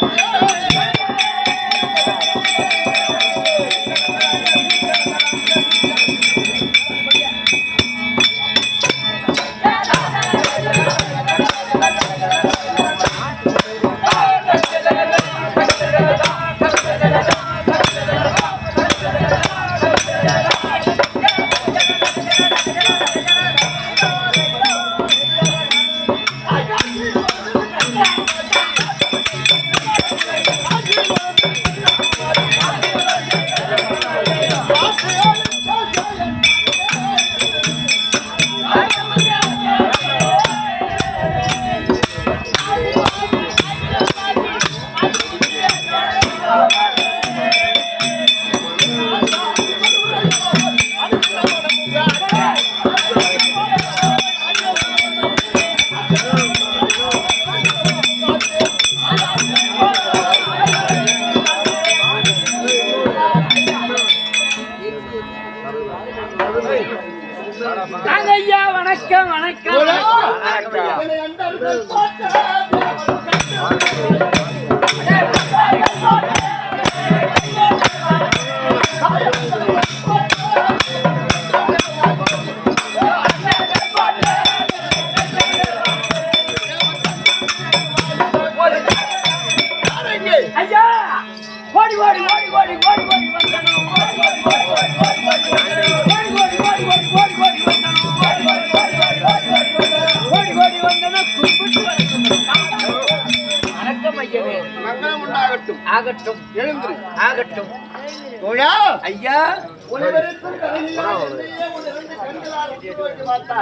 Thank.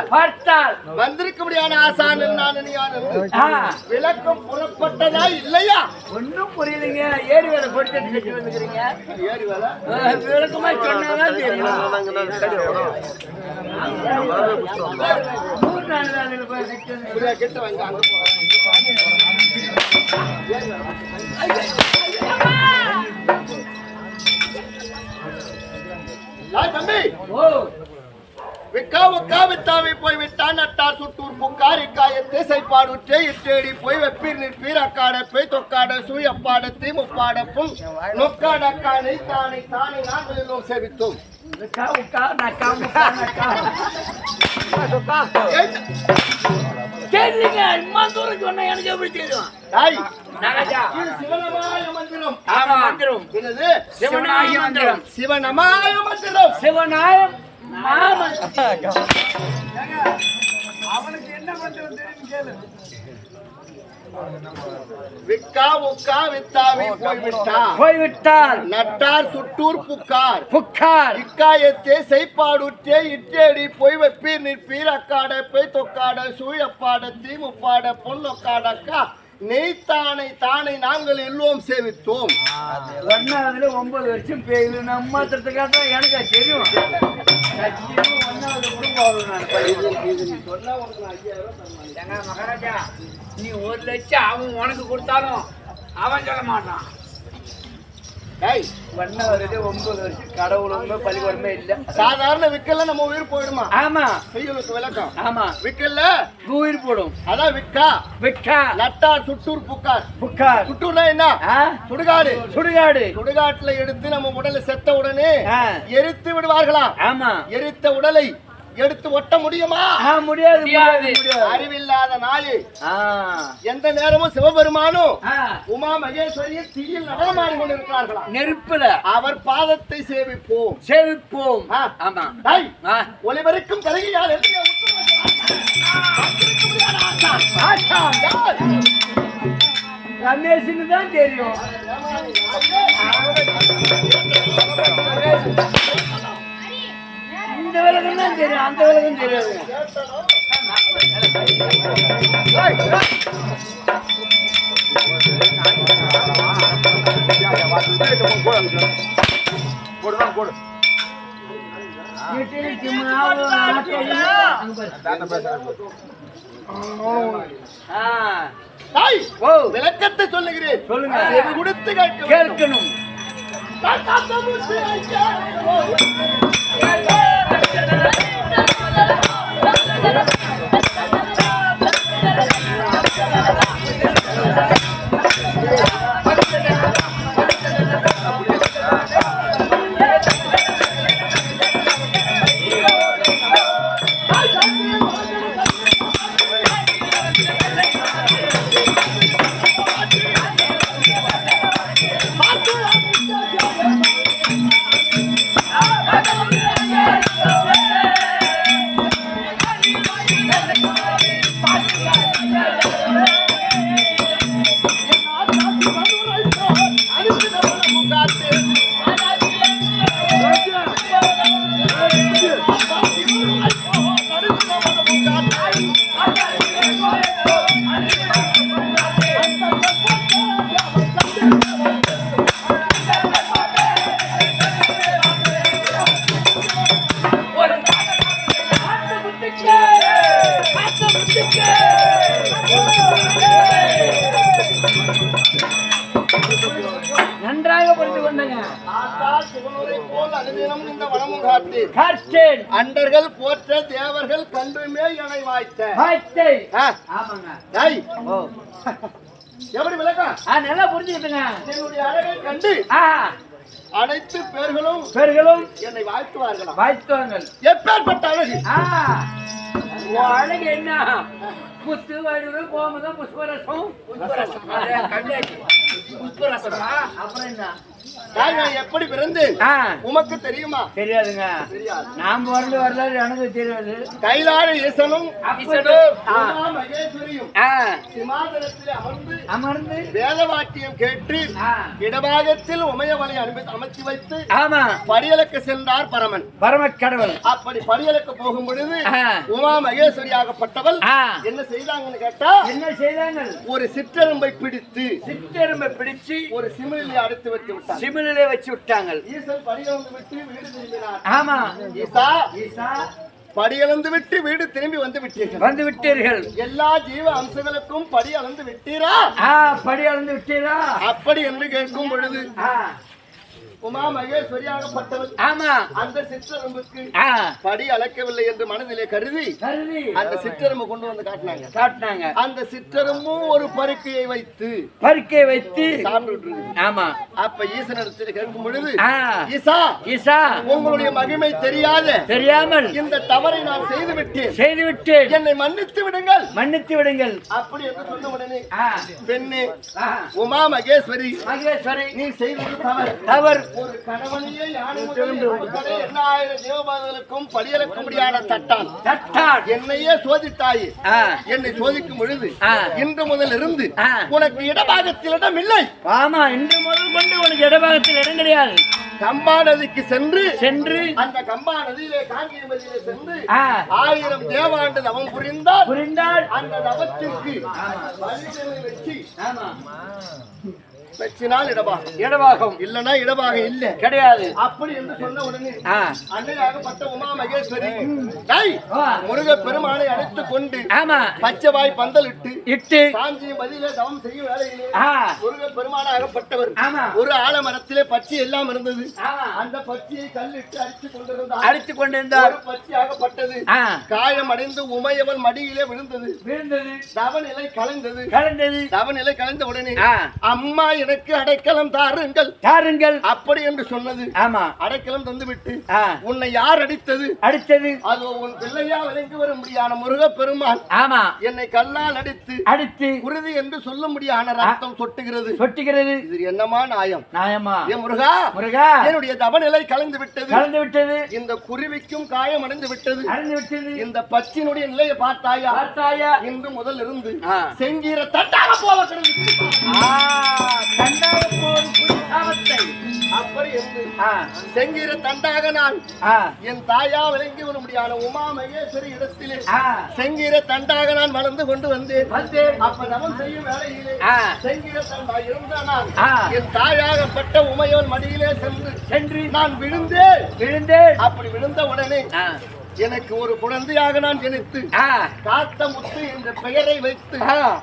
பார்த்தால். வந்திருக்கும்படியான ஆசான் நான் விளக்கம் புறப்பட்டதா இல்லையா? ஒன்றும் புரியலைங்க. ஏறி வேலை போட்டு கட்டி விளக்கமா சொன்னாதான் தெரியும். தம்பி? ஓ. விக்காவு போய் விட்டான் அட்டா சுட்டூர் புக்காரி காய திசை பாடு தேய் தேடி போய் வெப்பீர் நிற்பீரக்காட பேய் தொக்காட சூயப்பாட தீமுப்பாட புல். நொக்காட காணை தானை தானை நாங்களும் செவித்தோம் கேட்டுங்க மந்திரம். சிவனாய மந்திரம். சிவனமாய சிவனமாய மந்திரம் சிவநாயம் மாமன் விக்கா உக்கா வித்தாவை போய் விட்டார் போய்விட்டால் நட்டார் சுட்டூர் புக்கார். புக்கார். இக்காயத்தே செய்பாடுற்றே இட்டேடி போய் வெப்பீர் நிற்பீர் அக்காட போய் தொக்காட சூழப்பாட தீமுப்பாட பொன்னொக்காடக்கா. நெய்த்தானை தானை நாங்கள் எல்லோரும் சேவித்தோம். ஒன்னாவதுல ஒன்பது வருஷம் பேயுது. நம்ம மாத்திரத்துக்காக தான் எனக்கு தெரியும். ஒன்னாவது குடும்பம் நான். மகாராஜா நீ ஒரு லட்சம் அவன் உனக்கு கொடுத்தாலும் அவன் சொல்ல மாட்டான். டேய், ஒன்னாவது ஒன்பது வருஷம் கடவுளுமே பள்ளிக்கூடமே இல்ல. சாதாரண விக்கல்ல நம்ம உயிர் போயிடுமா? ஆமா. செய்யுளுக்கு விளக்கம். ஆமா. விக்கல்ல? உயிர் போடும். அதான் விக்கா. விக்கா. நட்டார் சுட்டூர் புக்கார். புக்கார். சுட்டூர்னா என்ன? சுடுகாடு. சுடுகாடு. சுடுகாட்டுல எடுத்து நம்ம உடலை செத்த உடனே. எரித்து விடுவார்களாம் ஆமா. எரித்த உடலை எடுத்து ஒட்ட முடியுமா முடியாது அறிவில்லாத நாய் எந்த நேரமும் சிவபெருமானும் உமா மகேஸ்வரியும் தீயில் நடனமாடி கொண்டிருக்கிறார்களா நெருப்புல அவர் பாதத்தை சேவிப்போம் சேவிப்போம் ஆமா ஒளிவருக்கும் பிறகு யார் ரமேஷுன்னு தான் தெரியும் இந்த விலகம் தான் தெரியும் அந்த விலகம் தெரியாது விளக்கத்தை சொல்லுகிறேன் சொல்லுங்க கொடுத்து கேட்கணும் Vai, Catamuzinha! Thank you. எப்படி விளக்கம்? நல்லா புரிஞ்சுக்கிட்டுங்க. என்னுடைய அழகை கண்டு அனைத்து பேர்களும் பேர்களும் என்னை வாழ்த்துவார்களாம் வாழ்த்துவாங்கள் எப்பேற்பட்ட அழகு? அழகு என்ன? முத்து வடிவு கோமதம் புஷ்பரசம். புஷ்பரசம்? புஷ்பரசம்? அப்புறம் என்ன? நான் எப்படி பிறந்தேன் உமக்கு தெரியுமா? தெரியாதுங்க. தெரியாது. நாம் பிறந்து வரலாறு எனக்கு தெரியாது. கைலாட ஈசனும் மகேஸ்வரியும் சிமாதனத்தில் அமர்ந்து அமர்ந்து வேதவாக்கியம் கேட்டு இடபாகத்தில் உமையவளை அனுப்பி அமைத்து வைத்து ஆமா. படியலுக்கு சென்றார் பரமன். பரம கடவுள். அப்படி படியலுக்கு போகும் பொழுது. உமா மகேஸ்வரியாகப்பட்டவள் என்ன செய்தாங்கன்னு கேட்டா என்ன செய்தாங்கள்? ஒரு சிற்றெரும்பை பிடித்து சிற்றெரும்பை பிடிச்சு ஒரு சிமிழில் அடைத்து வைத்து விட்டார் சிமிழிலே வச்சு விட்டாங்க ஈசன் படியளந்து விட்டு வீடு திரும்பினார். ஆமா. ஈசா ஈசா. படியளந்து விட்டு வீடு திரும்பி வந்து விட்டீர்கள். வந்து விட்டீர்கள். எல்லா ஜீவ அம்சங்களுக்கும் படி அளந்து விட்டீரா? படி அளந்து விட்டீரா? அப்படி என்று கேட்கும் பொழுது உமா மகேஸ்வரியாகப்பட்டவள் ஆமா. அந்த சிற்றெரும்புக்கு ஆ. படி அளக்கவில்லை என்று மனதிலே கருதி கருதி. அந்த சிற்றெரும்பு கொண்டு வந்து காட்டினாங்க. காட்டினாங்க. அந்த சிற்றெரும்பும் ஒரு பருக்கையை வைத்து பருக்கை வைத்து சாப்பிட்டு. ஆமா. அப்ப ஈசனிடத்தில் கேட்கும் பொழுது ஆ. ஈசா ஈசா. உங்களுடைய மகிமை தெரியாத தெரியாமல் இந்த தவறை நான் செய்து விட்டேன் செய்து விட்டு என்னை மன்னித்து விடுங்கள். மன்னித்து விடுங்கள். அப்படி என்று சொன்ன உடனே பெண்ணே உமா மகேஸ்வரி மகேஸ்வரி. நீ செய்தது தவறு. தவறு. ஒரு கணவனையே எண்ணாயிரம் ஜீவபாதங்களுக்கும் படியலுக்கு முடியாத தட்டான் தட்டான் என்னையே சோதித்தாயே. ஆ, என்னை சோதிக்கும் பொழுது. இன்று முதல் இருந்து. உனக்கு இடபாகத்தில் இடம் இல்லை ஆமா இன்று முதல் கொண்டு உனக்கு இடபாகத்தில் இடம் கிடையாது. கம்பா நதிக்கு சென்று சென்று அந்த கம்பா நதியிலே காங்கிய நதியிலே சென்று ஆயிரம் தேவாண்டு தவம் புரிந்தால் புரிந்தால் அந்த தவத்திற்கு வச்சு ஆமா. வச்சினால் இடபாகம் இடபாகம் இல்லைன்னா இடபாகம் இல்ல. கிடையாது. அப்படி என்று சொன்ன உடனே அன்னையாகப்பட்ட உமா மகேஸ்வரி டேய். முருக பெருமானை அழைத்துக் கொண்டு ஆமா. பச்சை வாய் பந்தல் இட்டு. இட்டு காஞ்சி பதிலே தவம் செய்யும் வேலையிலே முருக பெருமானாகப்பட்டவர். ஒரு ஆலமரத்திலே பச்சை எல்லாம் இருந்தது. ஆமா. அந்த பச்சையை கல்லிட்டு அடித்துக் கொண்டிருந்தார். அடித்துக் கொண்டிருந்தார். ஒரு பச்சையாகப்பட்டது. ஆ, காயமடைந்து உமையவன் மடியிலே விழுந்தது. விழுந்தது. தவநிலை கலைந்தது. கலந்தது. தவநிலை கலைந்த உடனே அம்மா எனக்கு அடைக்கலம் தாருங்கள். தாருங்கள். அப்படி என்று சொன்னது. ஆமா. அடைக்கலம் தந்து விட்டு ஆ, உன்னை யார் அடித்தது? அடுத்தது. அது உன் பிள்ளையா விளங்கி வரும்படியான முருக பெருமான் ஆமா. என்னை கல்லால் அடித்து அடுத்து குருதி என்று சொல்லும்படியான ரத்தம் சொட்டுகிறது. சொட்டுகிறது. இது என்னமா நியாயம்? நியாயமா? ஏ முருகா முருகா. என்னுடைய தவநிலை கலைந்து விட்டது. கலந்து விட்டது இந்த குருவிக்கும் காயம் அடைந்து விட்டது. அடைந்து விட்டது இந்த பச்சினுடைய நிலையை பார்த்தாயா? பார்த்தாயா? இன்று முதல் இருந்து. செங்கீர தட்டாக போல கிடந்து செங்கீர தண்டாக நான் என் தாயா விளங்கி வரும்படியான உமா மகேஸ்வரி இடத்திலே தண்டாக நான் வளர்ந்து கொண்டு வந்தேன். வந்து அப்ப தவம் செய்யும் வேளையிலே ஆ, செங்கீர தண்டா இருந்த நான் என் தாயாகப்பட்ட உமையோன் மடியிலே சென்று சென்று நான் விழுந்தேன். விழுந்து அப்படி விழுந்த உடனே எனக்கு ஒரு குழந்தையாக நான் ஜனித்து ஆ, காத்த முத்து என்ற பெயரை வைத்து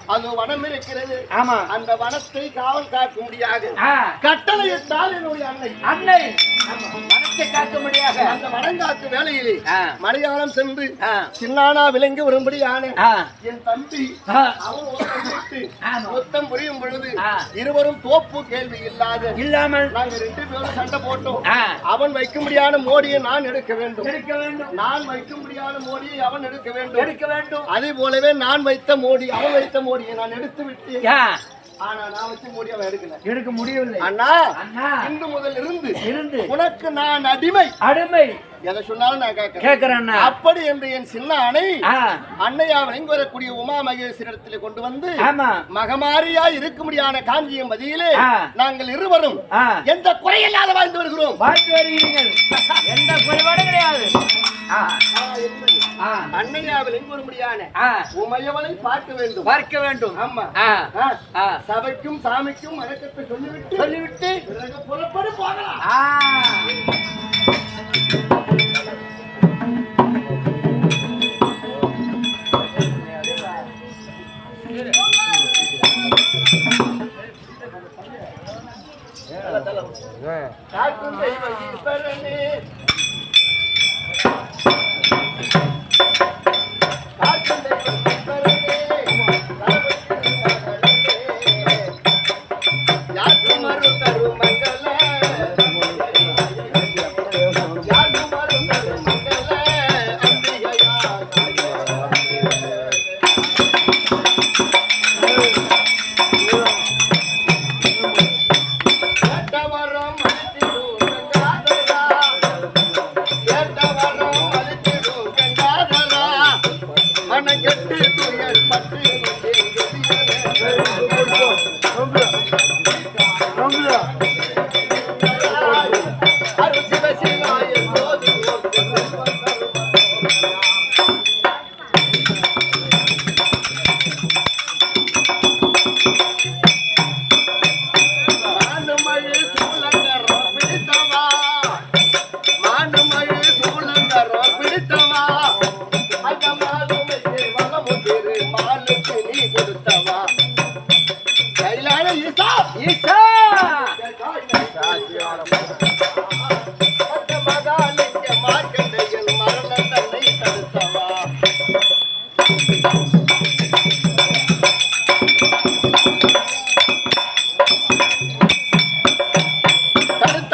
அது வனம் இருக்கிறது. ஆமா. அந்த வனத்தை காவல் காக்கும்படியாக கட்டளையிட்டால் என்னுடைய அன்னை. அன்னை. அந்த வனங்காத்து வேலையிலே மலையாளம் சென்று சின்னானா விளங்கி வரும்படியான என் தம்பி அவன். மொத்தம் புரியும் பொழுது. இருவரும் தோப்பு கேள்வி இல்லாத இல்லாமல் நாங்க ரெண்டு பேரும் சண்டை போட்டோம். அவன் வைக்கும்படியான மோடியை நான் எடுக்க வேண்டும். எடுக்க வேண்டும். நான் வைக்கும்படியான மோடியை அவன் எடுக்க வேண்டும். எடுக்க வேண்டும். அதே போலவே நான் வைத்த மோடி அவன் வைத்த மோடியை நான் எடுத்து விட்டேன். யா, ஆனா நான் வச்ச மோடி அவன் எடுக்கல. எடுக்க முடியவில்லை. அண்ணா அண்ணா. இன்று முதல் இருந்து இருந்து. உனக்கு நான் அடிமை. அடிமை. எதை சொன்னாலும் நான் கேட்கிறேன். கேக்குறேன் அண்ணா. அப்படி என்று என் சின்ன அணை அன்னையா வரக்கூடிய உமா மகேஸ்வரத்திலே கொண்டு வந்து மகமாரியா இருக்கும்படியான காஞ்சியம் மதியிலே ஆ. நாங்கள் இருவரும் எந்த குறையில்லாத வாழ்ந்து வருகிறோம். வாழ்த்து வருகிறீர்கள். எந்த குறைபாடும் கிடையாது. அன்னையாவில் எங்கொருபடியான உமையவளை பார்க்க வேண்டும். பார்க்க வேண்டும். ஆமா. சபைக்கும் சாமிக்கும் வணக்கத்தை சொல்லிவிட்டு சொல்லிவிட்டு புறப்படு போகலாம். Yeah. Thank you.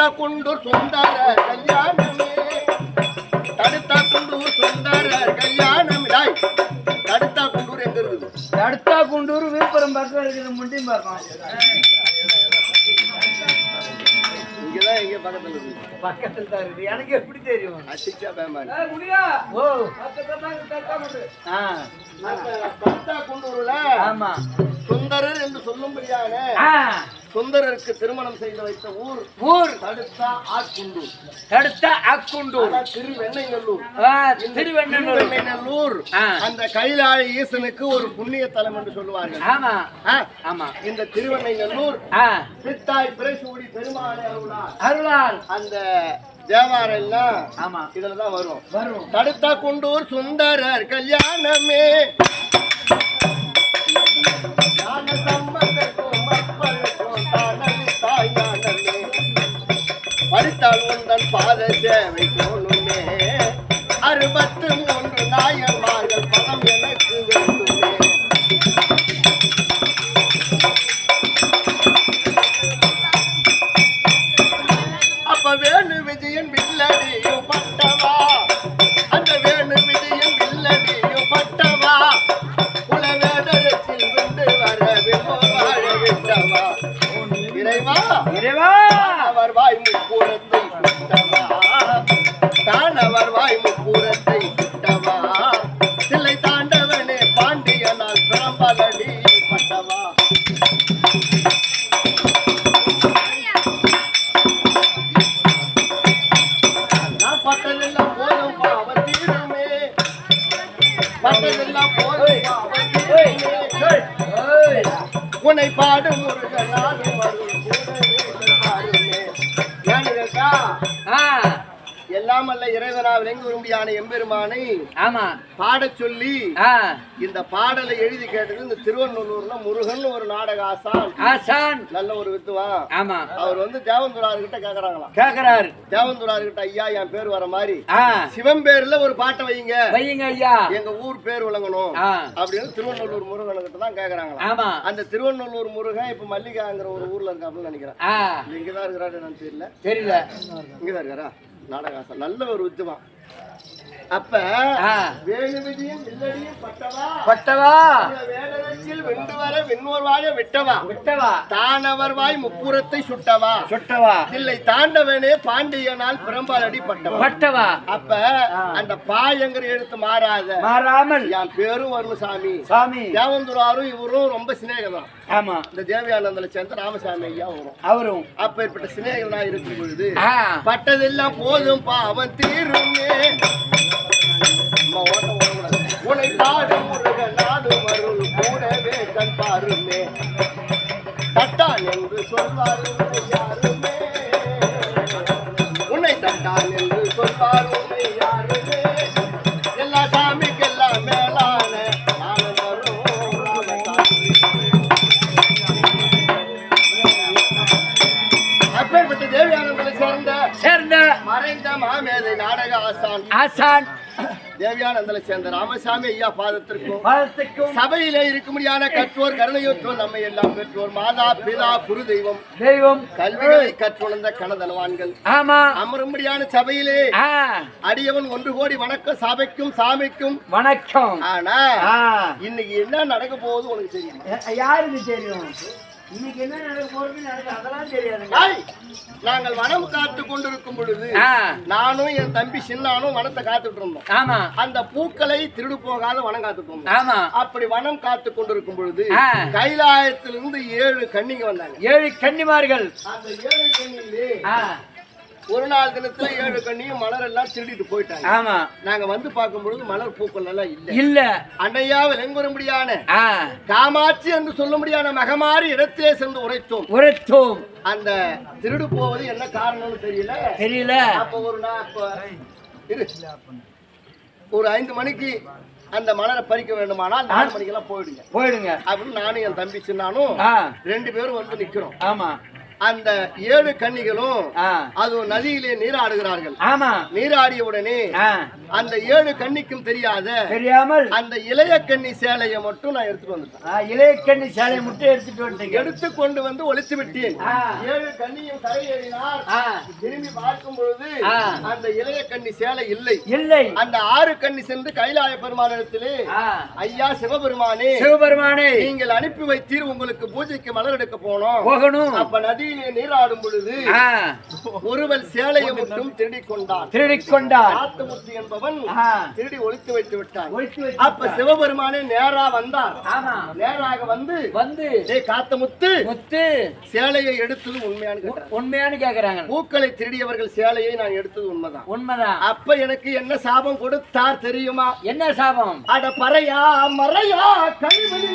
தடுத்த கொண்டு சுந்தர கல்யாணமே. தடுத்த கொண்டு சுந்தர கல்யாணமே தடுத்தா குண்டூர் எங்க இருக்குது? தடுத்தா குண்டூர் விழுப்புரம் பக்கம் இருக்குது முண்டியும் பார்க்கலாம் இங்கதான் எங்க பக்கத்துல தான் இருக்குது. எனக்கு எப்படி தெரியும்? அசிச்சா பேமான். ஓ. ஆ. குண்டூர்ல ஆமா. சுந்தரர் என்று சொல்லும்படியாக சுந்தரருக்கு திருமணம் செய்து வைத்த ஊர் ஊர். தடுத்தா ஆட்குண்டூர். தடுத்த அக்குண்டூர் அதான் திருவெண்ணைநல்லூர் திருவெண்ணைநல்லூர். அந்த கைலாய ஈசனுக்கு ஒரு புண்ணிய தலம் என்று சொல்லுவார்கள். ஆமா. ஆமா. இந்த திருவெண்ணைநல்லூர் பித்தாய் பிரசூடி பெருமாளை அருளார். அருளால். அந்த தேவாரம் எல்லாம் ஆமா இதுலதான் வரும். வரும். தடுத்த குண்டூர் சுந்தரர் கல்யாணமே. படித்தால் பாத சேவை தோணுமே. அறுபத்து மூணு பட்டதெல்லாம் உன்னை பாடும் முருகன் எல்லாம் அல்ல இறைவனா விளங்கி வரும்படியான எம்பெருமானை ஆமா. பாடச் சொல்லி இந்த பாடலை எழுதி கேட்டது இந்த திருவண்ணூர்ல முருகன் ஒரு நாடக ஆசான். ஆசான். நல்ல ஒரு வித்துவான் ஆமா. அவர் வந்து தேவந்துரார் கிட்ட கேக்குறாங்களாம். கேக்குறாரு. தேவந்துரார் கிட்ட ஐயா என் பேர் வர மாதிரி. ஆ. சிவன் பேர்ல ஒரு பாட்டை வைங்க. வையுங்க ஐயா. எங்க ஊர் பேர் விளங்கணும். அப்படின்னு திருவண்ணூர் முருகன் கிட்ட தான் கேக்குறாங்களாம். ஆமா. அந்த திருவண்ணூர் முருகன் இப்ப மல்லிகாங்கிற ஒரு ஊர்ல இருக்காப்புன்னு நினைக்கிறேன். இங்கதான் இருக்கிறாரு என்னன்னு தெரியல. தெரியல. இங்கதான் இருக்காரா? நாடகாசன் நல்ல ஒரு வித்துவான் அப்ப ஆ. வேணு விதியும் வில்லடியும் பட்டவா? பட்டவா? வேடரத்தில் வென்று வர விண்ணோர் வாழ விட்டவா? விட்டவா? தானவர் வாய் முப்புறத்தை சுட்டவா? சுட்டவா? இல்லை தாண்டவனே பாண்டியனால் பிரம்பாலடி பட்டவா பட்டவா? அப்ப அந்த பாயங்கிற எழுத்து மாறாத. மாறாமல். என் பேரும் வரணும் சாமி. சாமி. தேவந்துராரும் இவரும் ரொம்ப சிநேகம் ஆமா. இந்த தேவியானந்தில சேர்ந்த ராமசாமி ஐயா வரும் அவரும். அப்பேற்பட்ட சிநேகனா இருக்கும் பொழுது பட்டதெல்லாம் போதும் பாவம் தீருமே. அம்மா, ஓட்டம் ஓடக்கூடாது. உன்னை பாடும் கூடவே கண் பாருமே தட்டான் என்று தேவியானந்தனை சேர்ந்த ராமசாமி ஐயா பாதத்திற்கும் சபையிலே இருக்கும்படியான கற்றோர் கருணையுற்றோர் நம்மை எல்லாம் பெற்றோர். மாதா பிதா குரு தெய்வம். தெய்வம். கல்விகளை கற்றுணர்ந்த கனதனவான்கள் ஆமா. அமரும்படியான சபையிலே அடியவன் ஒன்று கோடி வணக்கம் சபைக்கும் சாமிக்கும். வணக்கம். ஆனா இன்னைக்கு என்ன நடக்க போகுது உனக்கு தெரியும்? யாருக்கு தெரியும் இன்னைக்கு என்ன நடக்க போறது நடக்க அதெல்லாம் தெரியாதுங்க டேய், நாங்கள் வனம் காத்து கொண்டிருக்கும் பொழுது நானும் என் தம்பி சின்னானும் வனத்தை காத்துட்டு இருந்தோம். ஆமா. அந்த பூக்களை திருடு போகாத வனம் காத்துட்டு இருந்தோம் ஆமா. அப்படி வனம் காத்து கொண்டிருக்கும் பொழுது. கைலாயத்திலிருந்து ஏழு கன்னிங்க வந்தாங்க. ஏழு கன்னிமார்கள். அந்த ஏழு ஆ. ஒரு நாள் தினத்துல ஏழு கண்ணியும் மலர் எல்லாம் திருடிட்டு போயிட்டாங்க. ஆமா. நாங்க வந்து பார்க்கும் பொழுது மலர் பூக்கள் எல்லாம் இல்ல. இல்ல. அன்னையா விளங்கும்படியான ஆ. காமாட்சி என்று சொல்லும்படியான மகமாரி இடத்திலே சென்று உரைத்தோம். உரைத்தோம். அந்த திருடு போவது என்ன காரணம்னு தெரியல? தெரியல. அப்ப ஒரு நா- அப்ப இரு. ஒரு ஐந்து மணிக்கு அந்த மலரை பறிக்க வேண்டுமானால் நாலு மணிக்கெல்லாம் போயிடுங்க. போயிடுங்க. அப்படின்னு நானும் என் தம்பி சின்னானும் ரெண்டு பேரும் வந்து நிக்கிறோம். ஆமா. அந்த ஏழு கன்னிகளும். அது நதியிலே நீராடுகிறார்கள் ஆமா நீராடிய உடனே. அந்த ஏழு கன்னிக்கும் தெரியாத தெரியாமல் அந்த இளைய கன்னி சேலையை மட்டும் நான் எடுத்துட்டு வந்துட்டேன் ஆ, இலைக்கண்ணி சேலையை முட்டை எடுத்துட்டு வந்துட்டீங்க எடுத்து கொண்டு வந்து ஒளித்து விட்டேன். ஏழு கன்னியும் கரையேறினார் ஆ. திரும்பி பார்க்கும் பொழுது. அந்த இளைய கன்னி சேலை இல்லை இல்லை அந்த ஆறு கன்னி சென்று கைலாய பெருமானிடத்திலே. ஐயா சிவபெருமானே சிவபெருமானே நீங்கள் அனுப்பி வைத்தீர் உங்களுக்கு பூஜைக்கு மலர் எடுக்க போனோம் போகணும் அப்ப நதியிலே நீராடும் பொழுது. ஒருவன் சேலையை மட்டும் திருடி கொண்டான் திருடிக் கொண்டார் காத்தமுத்து என்பவன். திருடி ஒளித்து வைத்து விட்டான். ஒழித்து அப்ப சிவபெருமானே நேரா வந்தார். நேராக வந்து வந்து காத்தமுத்து முத்து சேலையை எடுத்தது உண்மையானு உண்மையானு கேக்குறாங்க. பூக்களை திருடியவர்கள் சேலையை நான் எடுத்தது உண்மைதான். உண்மைதான். அப்ப எனக்கு என்ன சாபம் கொடுத்தார் தெரியுமா? என்ன சாபம்? அட பறையா மறையா கழிவெளி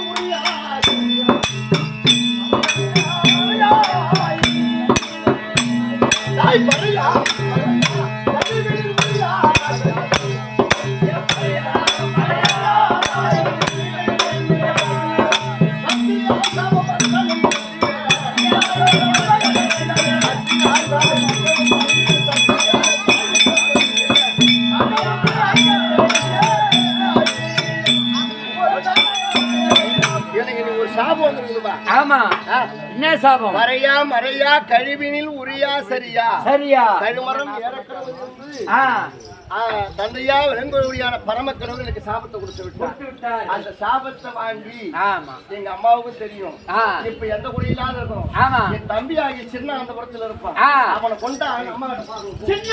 ஆமா. என்ன சாபம் மறையா மறையா கழிவினில் உரியா சரியா சரியா கழுமரம் தந்தையா விலங்குடியான பரமக்கடவுள் எனக்கு சாபத்தை கொடுத்து விட்டார் விட்டார். அந்த சாபத்தை வாங்கி ஆமா எங்க அம்மாவுக்கும் தெரியும் இப்ப எந்த குடியிலாத இருக்கும் ஆமா என் தம்பி ஆகிய சின்ன அந்த புறத்துல இருப்பான். அவனை கொண்டா அம்மா சின்ன